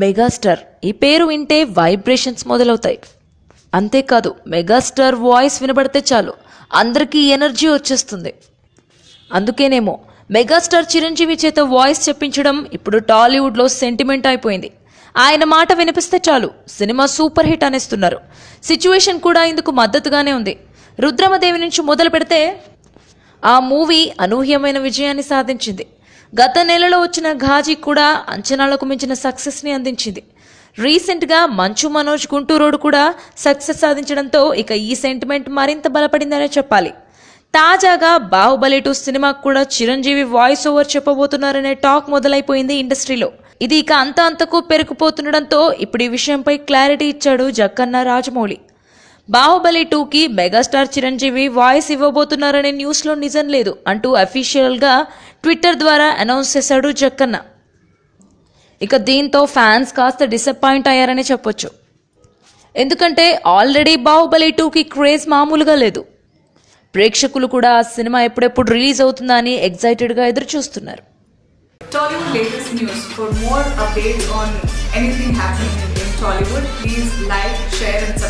Megastar. ఈ పేరు వింటే వైబ్రేషన్స్ మొదలవుతాయి. అంతేకాదు మెగాస్టార్ వాయిస్ వినబడితే చాలు. అందరికీ ఎనర్జీ వచ్చేస్తుంది. అందుకేనేమో మెగాస్టార్ చిరంజీవి చేత వాయిస్ చెప్పించడం ఇప్పుడు టాలీవుడ్లో సెంటిమెంట్ అయిపోయింది. ఆయన మాట వినిపిస్తే చాలు సినిమా సూపర్ హిట్ అనేస్తున్నారు. సిచ్యువేషన్ కూడా ఇందుకు మద్దతుగానే ఉంది. రుద్రమదేవి నుంచి మొదలు పెడితే ఆ మూవీ అనూహ్యమైన విజయాన్ని సాధించింది. గత నెలలో వచ్చిన ఘాజీ కూడా అంచనాలకు మించిన సక్సెస్ని అందించింది. రీసెంట్గా మంచు మనోజ్ గుంటూరోడు కూడా సక్సెస్ సాధించడంతో ఇక ఈ సెంటిమెంట్ మరింత బలపడిందనే చెప్పాలి. తాజాగా బాహుబలి టూ సినిమాకు కూడా చిరంజీవి వాయిస్ ఓవర్ చెప్పబోతున్నారనే టాక్ మొదలైపోయింది ఇండస్ట్రీలో. ఇది ఇక అంత అంతకు పెరిగిపోతుండడంతో ఇప్పుడు ఈ విషయంపై క్లారిటీ ఇచ్చాడు జక్కన్న రాజమౌళి. బాహుబలి టూకి మెగాస్టార్ చిరంజీవి వాయిస్ ఇవ్వబోతున్నారనే న్యూస్లో నిజం లేదు అంటూ అఫీషియల్గా ట్విట్టర్ ద్వారా అనౌన్స్ చేశాడు జక్కన్న. ఇక దీంతో ఫ్యాన్స్ కాస్త డిసప్పాయింట్ అయ్యారని చెప్పొచ్చు. ఎందుకంటే ఆల్రెడీ బాహుబలి టూకి క్రేజ్ మామూలుగా లేదు. ప్రేక్షకులు కూడా ఆ సినిమా ఎప్పుడెప్పుడు రిలీజ్ అవుతుందా అని ఎగ్జైటెడ్గా ఎదురు చూస్తున్నారు Tollywood latest news. For more updates on anything happening in Tollywood, please like, share, and subscribe.